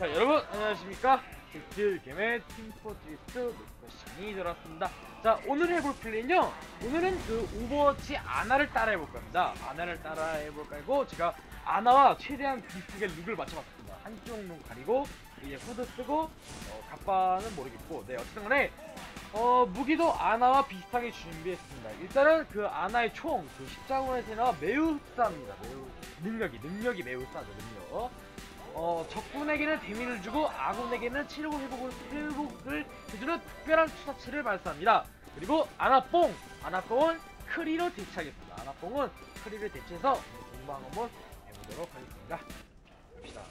자 여러분 안녕하십니까? 딜게임의 팀포트리스트 녹화시간이 돌아왔습니다. 자 오늘 해볼 플레이는요. 오늘은 그 오버워치 아나를 따라 해볼 겁니다. 아나를 따라 해볼 거고 제가 아나와 최대한 비슷하게 룩을 맞춰봤습니다. 한쪽 눈 가리고 이제 후드 쓰고 어, 갑바는 모르겠고. 네 어쨌든 간에 어 무기도 아나와 비슷하게 준비했습니다. 일단은 그 아나의 총그 십자군의 나와 매우 쌉니다. 매우 능력이 능력이 매우 싸죠 능력 어, 적군에게는 데미를 주고 아군에게는 치료 회복을, 회복을 해주는 특별한 투사체를 발사합니다. 그리고 아나뽕! 아나뽕은 크리로 대체하겠습니다. 아나뽕은 크리를 대체해서 공방 한번 해보도록 하겠습니다. 봅시다.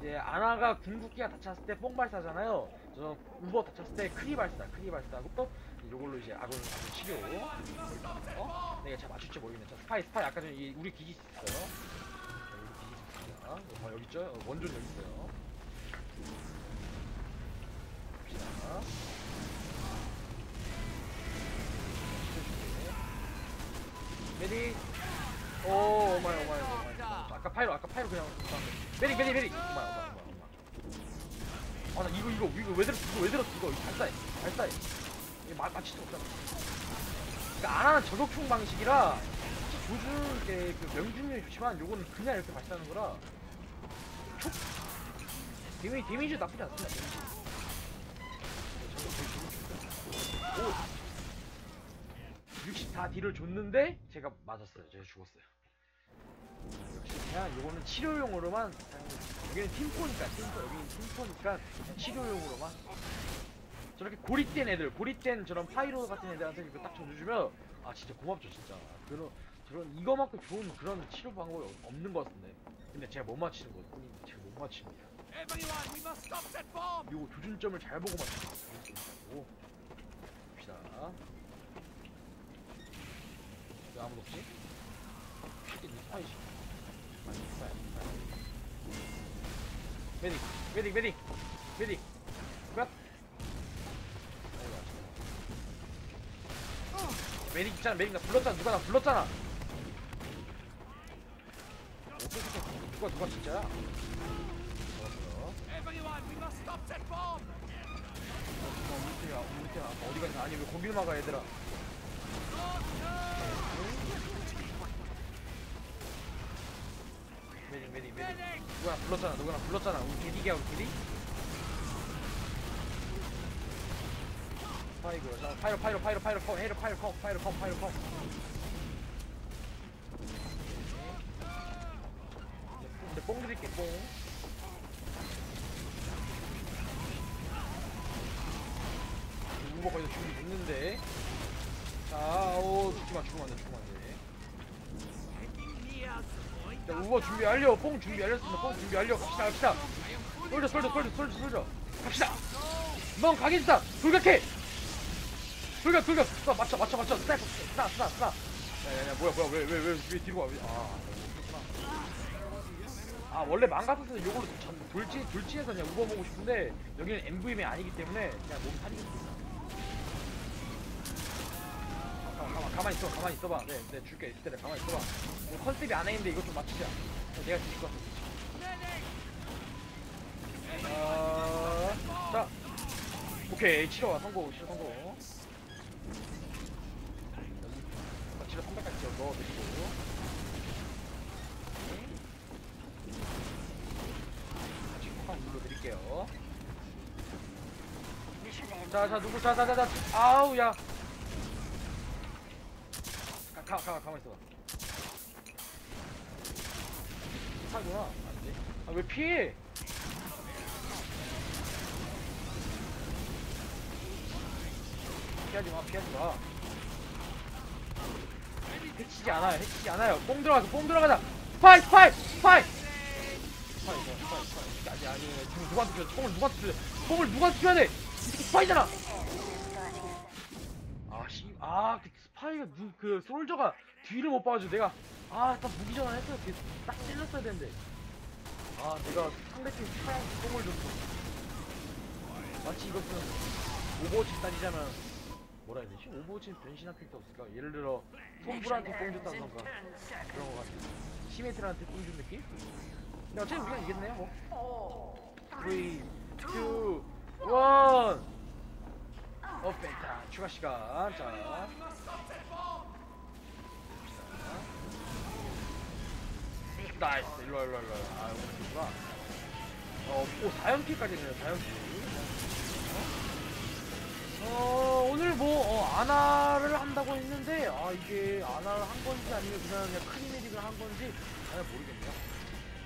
이제 아나가 궁극기가 다쳤을 때 뽕 발사잖아요. 저 우버 다쳤을 때 크리 발사, 크리 발사하고 또 이걸로 이제 아군, 아군 치료. 어? 내가 잘 맞출지 모르겠네. 저 스파이, 스파이 아까 전에 이- 우리 기지 있어요. 아, 어, 여기 있죠? 어, 원존 여기 있어요. 메디. 오, 오마이, 오마이. 아까 파이로, 아까 파이로 그냥. 메디, 메디, 메디. 오마이, 오마이. 아, 나 이거, 이거, 이거 왜 들었어? 이거 왜 들었어? 이거 발사해, 발사해. 이거 마, 맞히지 못하네. 그러니까 안 하는 저격총 방식이라 조준 게그 명중률이 좋지만 요거는 그냥 이렇게 발사하는 거라 촉 데미지 데미지 나쁘지 않습니다. 데미지. 오. 64 딜을 줬는데 제가 맞았어요. 제가 죽었어요. 역시 그냥 요거는 치료용으로만. 여기는 팀포니까 팀포 여기는 팀포니까 치료용으로만 저렇게 고립된 애들 고립된 저런 파이로 같은 애들한테 이거 딱 져주면 아 진짜 고맙죠 진짜 그런 저런 이거만큼 좋은 그런 치료 방법이 없는 것 같은데. 근데 제가 못 맞히는 것 뿐이 제가 못 맞춥니다. Everyone, we must stop that bomb! 요 조준점을 잘 보고 거 봅시다. 왜 아무도 없지? 이게 스파이지 스파이 스파이 메딕 메딕 메딕 메딕. 끝 메딕 있잖아 메딕 나 불렀잖아. 누가 나 불렀잖아 누가 누가 진짜야! 어, 우리 팀이야, 우리 팀 어디 갔냐? 아니 왜 거길 막아 얘들아? 메딕 메딕 메딕 누가 나 불렀잖아 누가 나 불렀잖아 우리 개디기야 우리 개디? 파이고 자 파이로 파이로 파이로 파이로 컴 헤이로 파이로 컴 파이로 컴 파이로 컴 이제 뽕 드릴게 뽕. 다 준비 됐는데. 자오 죽지마 죽으면 안돼 죽으면 안돼. 자 우버 준비 완료. 뽕 준비 완료했습니다. 뽕 준비 완료. 갑시다 갑시다. 솔져 솔져 솔져 솔져 솔져 갑시다. 넌 가겠다. 돌격해. 돌격 돌격. 쏴 맞춰 맞춰 맞춰. 스나 스나 스나 야야야 뭐야 뭐야. 왜 왜왜왜 뒤로 와? 왜- 아. 그렇구나. 아 원래 망가져서 요걸로 전- 돌지 돌지에서 그냥 우버 보고 싶은데 여기는 MVM이 아니기 때문에 그냥 몸 살리겠습니다 가만, 가만, 가만히 있어, 가만히 있어봐. 네, 네, 줄게. 있을 때 가만히 있어봐. 뭐 컨셉이 안 해있는데 이것 좀 맞추자. 어, 내가 뒤질 것 같아. 아, 자. 오케이, 치료와 성공, 치료 성공. 자, 치료 300까지 지어 넣어드리고. 다시 kok한 눌러드릴게요. 자, 자, 누구, 자, 자, 자, 자, 아우, 야. 가, 가, 가, 가만 있어. 하구나. 아니지. 아, 왜 피해? 피하지 마, 피하지 마. 해치지 않아요, 해치지 않아요. 뽕 들어가서, 뽕 들어가자. 스파이, 스파이! 스파이, 스파이, 스파이, 스파이. 아니, 아니, 지금 누구한테 줘? 뽕을 줘야 돼? 뽕을 누구한테 줘야 돼? 이 새끼 스파이잖아! 아, 씨, 아, 그 스파이가 누, 그 솔저가 뒤를 못 봐가지고 내가 아, 딱 무기 전환 했어야 돼. 딱 찔렀어야 되는데. 아, 내가 상대팀 스파이한테 뽕을 줬어. 마치 이것은 오버워치 따지자면 뭐라 해야 되지? 오버워치는 변신한 캐릭터 없을까? 예를 들어 톰브한테 뽕 줬다던가 그런 거 같아. 시메트한테 뽕준 느낌? 야, 어차피 우리가 이겼네요, 뭐. 3, 2, 추가 시간. 자. 나이스. 일로와, 일로와, 일로와. 아, 여기 있구나. 어, 오, 4연킬까지 네요 4연킬. 어, 오늘 뭐, 어, 아나를 한다고 했는데, 아, 이게 아나를 한 건지 아니면 그냥, 그냥 크리메딕을 한 건지, 잘 모르겠네요.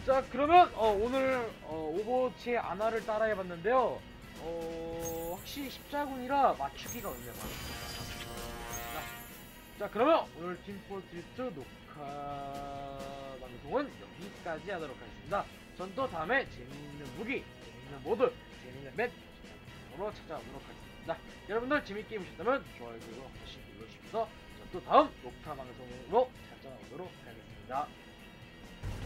자, 그러면, 어, 오늘, 어, 오버워치의 아나를 따라해봤는데요. 어, 확실히 십자군이라 맞추기가 어렵네요. 자, 자, 그러면 오늘 팀포트리스 녹화 방송은 여기까지 하도록 하겠습니다. 전 또 다음에 재미있는 무기, 재미있는 모드, 재미있는 맵, 으로 찾아오도록 하겠습니다. 여러분들 재밌게 보셨다면 좋아요, 구독, 하나씩 눌러주시면서 전 또 다음 녹화 방송으로 찾아오도록 하겠습니다.